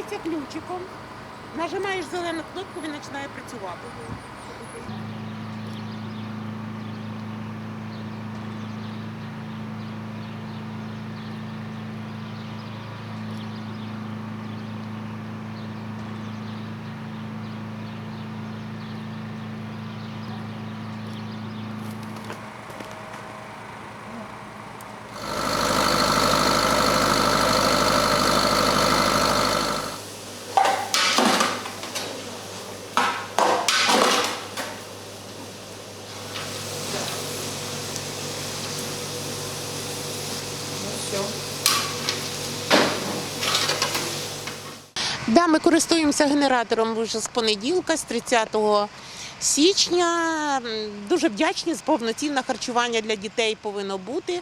Відкривається ключиком. Нажимаєш зелену кнопку, він починає працювати. Ми користуємося генератором вже з понеділка, з 30 січня. Дуже вдячні, повноцінне харчування для дітей повинно бути.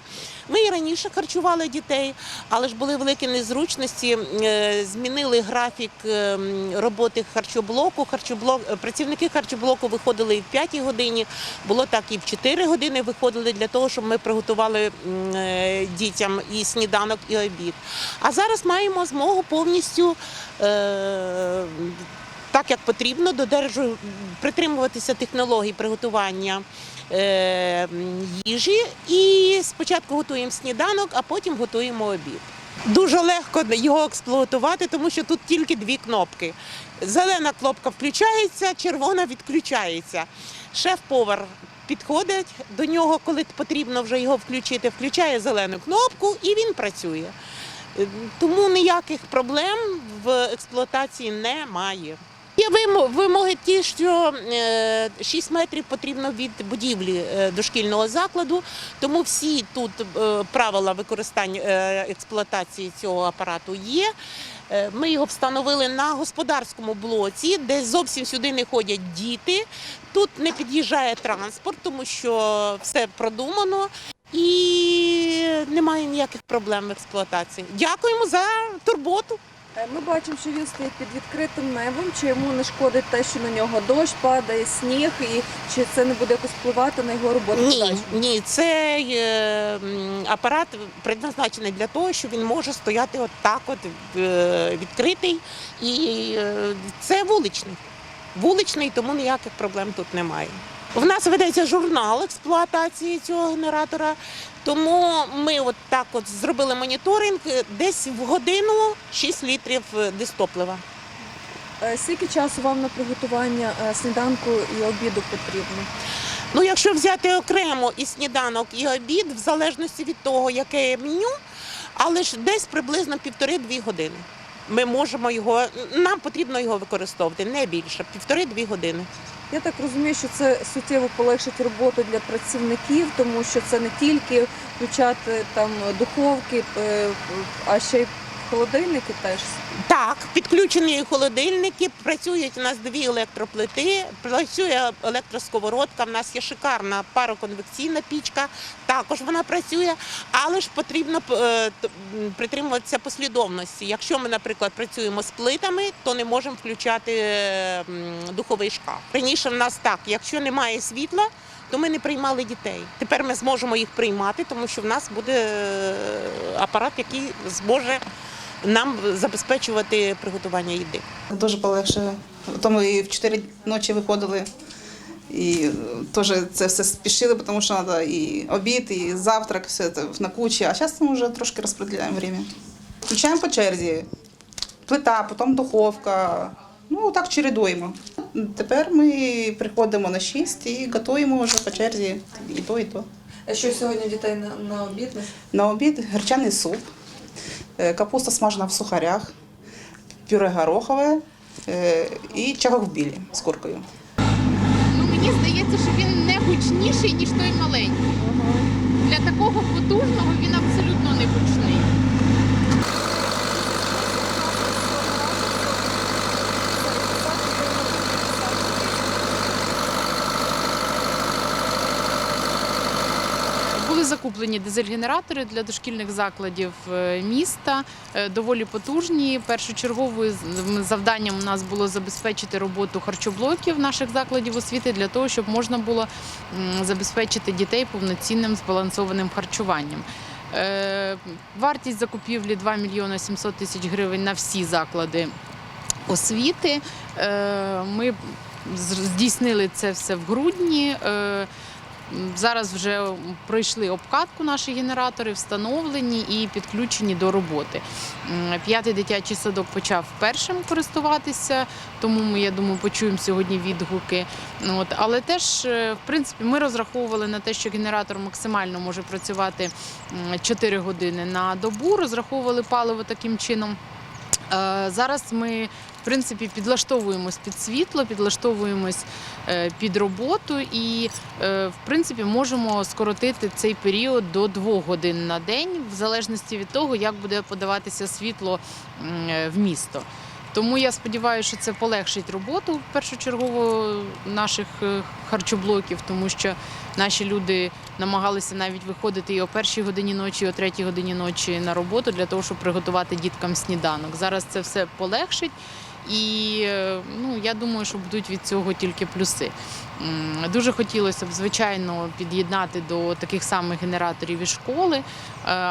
Ми і раніше харчували дітей, але ж були великі незручності. Е, Змінили графік е, роботи харчоблоку. Харчоблок, е, працівники харчоблоку виходили і в 5 годині, було так і в 4 години виходили для того, щоб ми приготували дітям і сніданок, і обід. А зараз маємо змогу повністю. Так як потрібно, притримуватися технологій приготування е, їжі. І спочатку готуємо сніданок, а потім готуємо обід. Дуже легко його експлуатувати, тому що тут тільки дві кнопки. Зелена кнопка включається, червона відключається. Шеф-повар підходить до нього, коли потрібно вже його включити, включає зелену кнопку і він працює. Е, Тому ніяких проблем в експлуатації немає. Вимоги ті, що е, 6 метрів потрібно від будівлі е, дошкільного закладу, тому всі тут е, правила використання е, експлуатації цього апарату є. Е, Ми його встановили на господарському блоці, де зовсім сюди не ходять діти. Тут не під'їжджає транспорт, тому що все продумано. І немає ніяких проблем в експлуатації. Дякуємо за турботу. Е, Ми бачимо, що він стоїть під відкритим небом. Чи йому не шкодить те, що на нього дощ падає, сніг, і чи це не буде якось впливати на його роботу? Ні, ні, цей е, апарат предназначений для того, що він може стояти от так, от е, відкритий, і це вуличний. Вуличний, тому ніяких проблем тут немає. В нас ведеться журнал експлуатації цього генератора, тому ми от так от зробили моніторинг десь в годину 6 літрів дистоплива. Е, Скільки часу вам на приготування е, сніданку і обіду потрібно? Ну, якщо взяти окремо і сніданок, і обід, в залежності від того, яке меню, але ж десь приблизно півтори-дві години. Ми можемо його, нам потрібно його використовувати не більше, півтори-дві години. Я так розумію, що це суттєво полегшить роботу для працівників, тому що це не тільки включати там духовки, е, а ще й холодильники теж. Так, підключені холодильники, працюють у нас дві електроплити, працює електросковородка. У нас є шикарна пароконвекційна пічка, також вона працює, але ж потрібно е, притримуватися послідовності. Якщо ми, наприклад, працюємо з плитами, то не можемо включати е, духовий шкаф. Раніше в нас так, якщо немає світла. То ми не приймали дітей. Тепер ми зможемо їх приймати, тому що в нас буде е, апарат, який зможе нам забезпечувати приготування їди. Дуже полегшує. То ми і в 4 ночі виходили. І е, теж це все спішили, тому що треба і обід, і завтрак, все це на кучі. А зараз ми вже трошки розподіляємо время. Включаємо по черзі. Плита, потім духовка. Ну, так чередуємо. Тепер ми приходимо на 6 і готуємо вже по черзі і то, і то. А що сьогодні дітей на, на обід? На обід гречаний суп, капуста смажена в сухарях, пюре горохове е, і чагок в білі з куркою. Ну мені здається, що він не гучніший, ніж той маленький. Для такого потужного він абсолютно не гучний. Були закуплені дизель-генератори для дошкільних закладів е, міста, е, доволі потужні. Першочерговим завданням у нас було забезпечити роботу харчоблоків наших закладів освіти для того, щоб можна було забезпечити дітей повноцінним збалансованим харчуванням. Е, Вартість закупівлі 2 мільйони 700 тисяч гривень на всі заклади освіти. Ми здійснили це все в грудні. Зараз вже пройшли обкатку наші генератори, встановлені і підключені до роботи. П'ятий дитячий садок почав першим користуватися, тому ми, я думаю, почуємо сьогодні відгуки. Ну, От, але теж, е, в принципі, ми розраховували на те, що генератор максимально може працювати м, 4 години на добу, розраховували паливо таким чином. Е, Зараз ми принципі підлаштовуємось під світло, підлаштовуємось е, під роботу і е, в принципі можемо скоротити цей період до двох годин на день, в залежності від того, як буде подаватися світло е, в місто. Тому я сподіваюся, що це полегшить роботу першочергово наших харчоблоків, тому що наші люди намагалися навіть виходити і о першій годині ночі, і о третій годині ночі на роботу для того, щоб приготувати діткам сніданок. Зараз це все полегшить. І е, ну, я думаю, що будуть від цього тільки плюси. Дуже хотілося б, звичайно, під'єднати до таких самих генераторів і школи, е,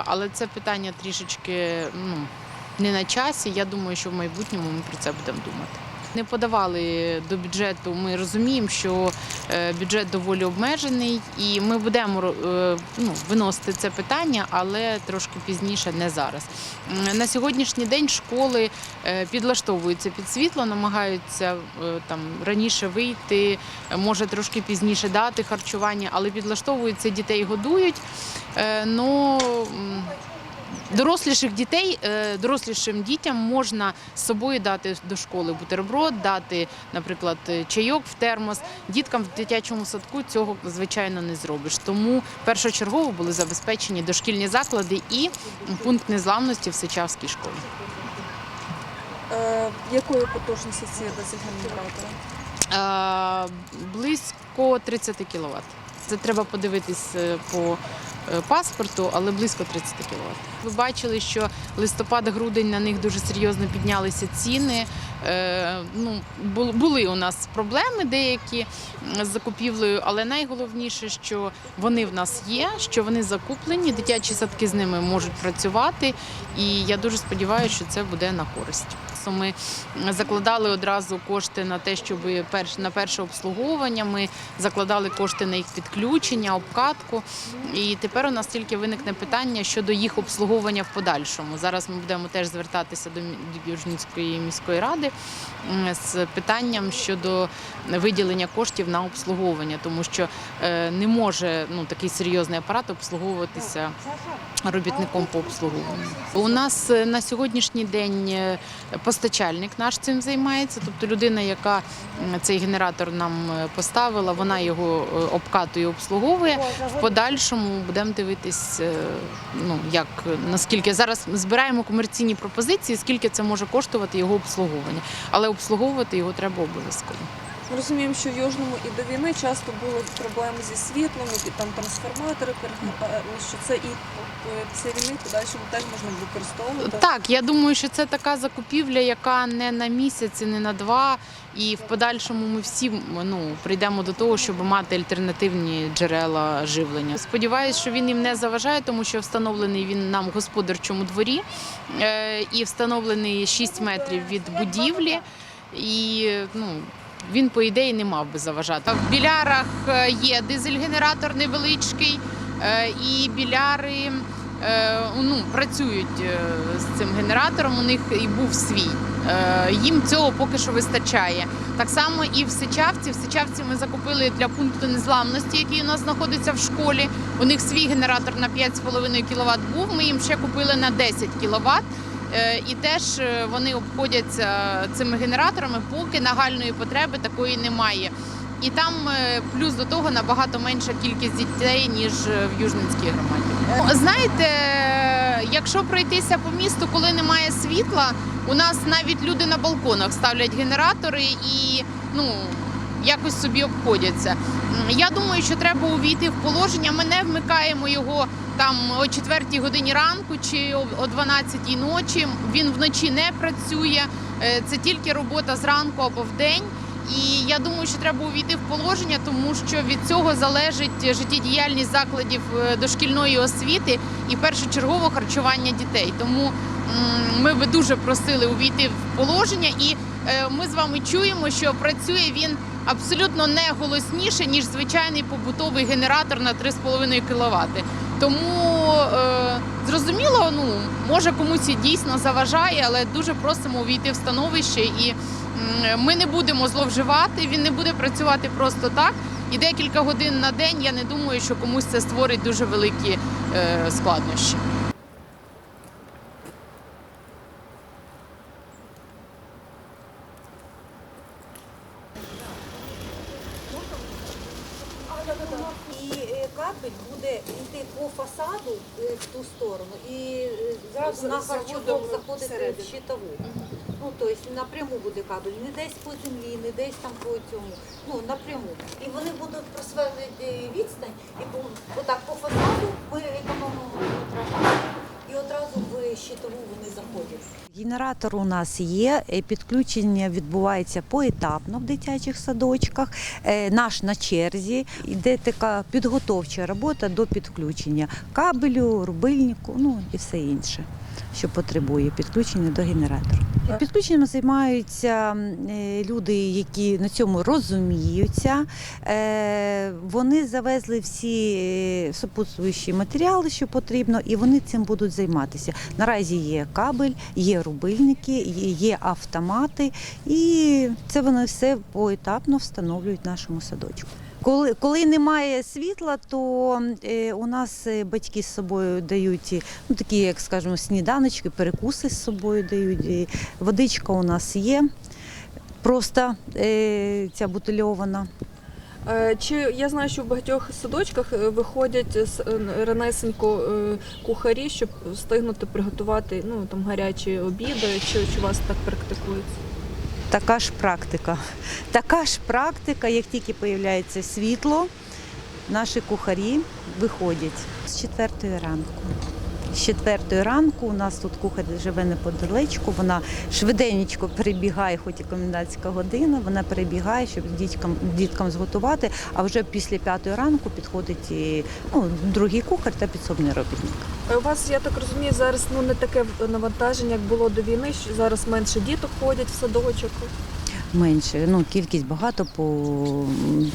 але це питання трішечки ну, не на часі. Я думаю, що в майбутньому ми про це будемо думати. Не подавали до бюджету. Ми розуміємо, що е, бюджет доволі обмежений, і ми будемо е, ну, виносити це питання, але трошки пізніше, не зараз. На сьогоднішній день школи е, підлаштовуються під світло, намагаються там раніше вийти, може трошки пізніше дати харчування, але підлаштовуються, дітей годують. Ну, Доросліших дітей, е, дорослішим дітям можна з собою дати до школи бутерброд, дати, наприклад, чайок в термос. Діткам в дитячому садку цього звичайно не зробиш. Тому першочергово були забезпечені дошкільні заклади і пункт незламності в Сичавській школі. Е, якої потужності ці дизель-генератори? Е, Близько 30 кВт. Це треба подивитись по паспорту, але близько 30 кВт. Ви бачили, що листопад-грудень на них дуже серйозно піднялися ціни. Е, Ну, були у нас проблеми деякі з закупівлею, але найголовніше, що вони в нас є, що вони закуплені, дитячі садки з ними можуть працювати. І я дуже сподіваюся, що це буде на користь. Ми закладали одразу кошти на те, щоб на перше обслуговування. Ми закладали кошти на їх підключення, обкатку. І тепер у нас тільки виникне питання щодо їх обслуговування в подальшому. Зараз ми будемо теж звертатися до Южницької міської ради з питанням щодо виділення коштів на обслуговування, тому що е, не може ну такий серйозний апарат обслуговуватися робітником по обслуговуванню. У нас е, на сьогоднішній день е, постачальник наш цим займається, тобто людина, яка цей генератор нам е, поставила, вона його е, обкатує, обслуговує. В подальшому будемо дивитись, е, ну як наскільки зараз збираємо комерційні пропозиції, скільки це може коштувати його обслуговування, але обслуговувати його треба обов'язково. Ми розуміємо, що в Южному і до війни часто були проблеми зі світлом, і там трансформатори, перегнали, що це і е, після війни подальшому теж можна використовувати. Так, я думаю, що це така закупівля, яка не на місяць, і не на два. І в подальшому ми всі ну, прийдемо до того, щоб мати альтернативні джерела живлення. Сподіваюсь, що він їм не заважає, тому що встановлений він нам в господарчому дворі е, і встановлений 6 метрів від будівлі. І ну, він, по ідеї, не мав би заважати. В білярах е, є дизель-генератор невеличкий, е, і біляри е, ну, працюють з цим генератором. У них і був свій. Їм цього поки що вистачає. Так само і в Сичавці. В Сичавці ми закупили для пункту незламності, який у нас знаходиться в школі. У них свій генератор на 5,5 кВт був. Ми їм ще купили на 10 кВт. Е, І теж е, вони обходяться цими генераторами, поки нагальної потреби такої немає. І там е, плюс до того набагато менша кількість дітей, ніж в Южницькій громаді. Знаєте, якщо пройтися по місту, коли немає світла, у нас навіть люди на балконах ставлять генератори і ну якось собі обходяться. Я думаю, що треба увійти в положення. Ми не вмикаємо його там о 4 годині ранку чи о- о 12 ночі. Він вночі не працює. Е, Це тільки робота зранку або вдень. І я думаю, що треба увійти в положення, тому що від цього залежить життєдіяльність закладів е, дошкільної освіти і першочергово харчування дітей. Тому ми би дуже просили увійти в положення, і е, ми з вами чуємо, що працює він абсолютно не голосніше ніж звичайний побутовий генератор на 3,5 кВт. Тому е, зрозуміло, ну може комусь і дійсно заважає, але дуже просимо увійти в становище і. Ми не будемо зловживати, він не буде працювати просто так. І декілька годин на день я не думаю, що комусь це створить дуже великі е, складнощі. І е, кабель буде йти по фасаду е, в ту сторону і е, зразу на харчовок щитову. Ну, тобто напряму буде кабель, не десь по землі, не десь там по цьому, ну напряму. І вони будуть просверлити відстань, і по, отак по фасаду ми економимо. І одразу в щитову вони заходять. Генератор у нас є. е, Підключення відбувається поетапно в дитячих садочках. Е, Наш на черзі йде така підготовча робота до підключення кабелю, рубильнику, ну і все інше, що потребує підключення до генератора. Підключенням займаються е, люди, які на цьому розуміються. Е, Вони завезли всі е, супутствуючі матеріали, що потрібно, і вони цим будуть займатися. Наразі є кабель, є рубильники, є- автомати, і це вони все поетапно встановлюють в нашому садочку. Коли, коли немає світла, то е, у нас е, батьки з собою дають е, ну, такі, як скажемо, сніданочки, перекуси з собою дають. Водичка у нас є, просто е, ця бутильована. Е, Чи я знаю, що в багатьох садочках е, виходять е, ранесенько е, кухарі, щоб встигнути приготувати ну там гарячі обіди, чи, чи у вас так практикується? Така ж практика. Така ж практика, як тільки появляється світло, наші кухарі виходять з четвертої ранку. З четвертої ранку у нас тут кухар живе неподалечку, вона швиденько перебігає, хоч і комендантська година, вона перебігає, щоб діткам, діткам зготувати, а вже після п'ятої ранку підходить і, ну, другий кухар та підсобний робітник. Е, У вас, я так розумію, зараз ну не таке навантаження, як було до війни, що зараз менше діток ходять в садочок. менше. Ну, кількість багато по,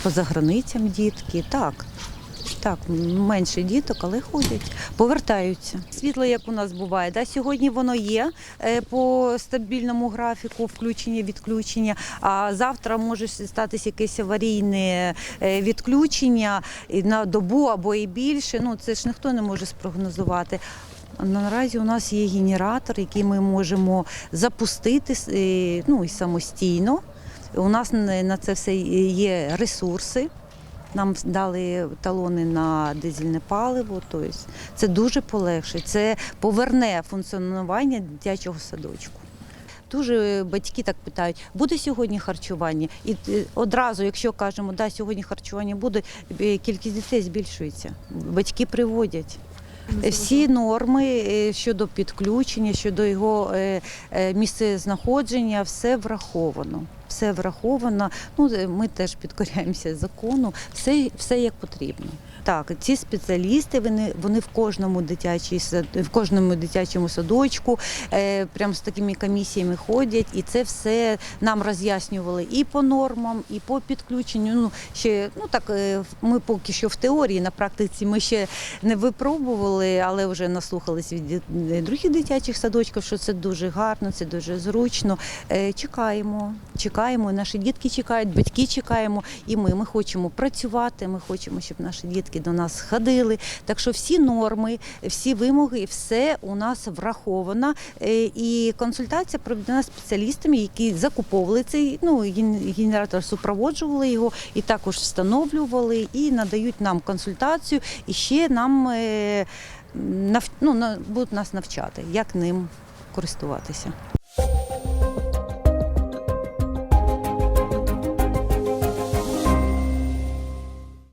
по заграницям дітки. Так. Так, менше діток, але ходять, повертаються. Світло, як у нас буває, да? сьогодні воно є е, по стабільному графіку, включення, відключення. А завтра може статися якесь аварійне е, відключення на добу або і більше. Ну це ж ніхто не може спрогнозувати. Наразі у нас є генератор, який ми можемо запустити ну, і самостійно. У нас на на це все є ресурси. Нам дали талони на дизельне паливо. Тобто це дуже полегшить. Це поверне функціонування дитячого садочку. Дуже батьки так питають, буде сьогодні харчування? І е, одразу, якщо кажемо, да, сьогодні харчування буде, е, кількість дітей збільшується. Батьки приводять. Всі норми е, щодо підключення, щодо його місцезнаходження, все враховано. Все враховано. Ну, ми теж підкоряємося закону, все, все як потрібно. Так, ці спеціалісти вони, вони в кожному дитячій в кожному дитячому садочку, е, прямо з такими комісіями ходять, і це все нам роз'яснювали і по нормам, і по підключенню. Ну ще ну так е, ми поки що в теорії, на практиці ми ще не випробували, але вже наслухались від других дитячих садочків, що це дуже гарно, це дуже зручно. Е, Чекаємо, чекаємо. Наші дітки чекають, батьки чекаємо, і ми. Ми хочемо працювати. Ми хочемо, щоб наші дітки до нас ходили. Так що всі норми, всі вимоги, все у нас враховано. Е, І консультація проведена спеціалістами, які закуповували цей ну ген- генератор, супроводжували його і також встановлювали і надають нам консультацію. І ще нам е, ну, будуть нас навчати, як ним користуватися.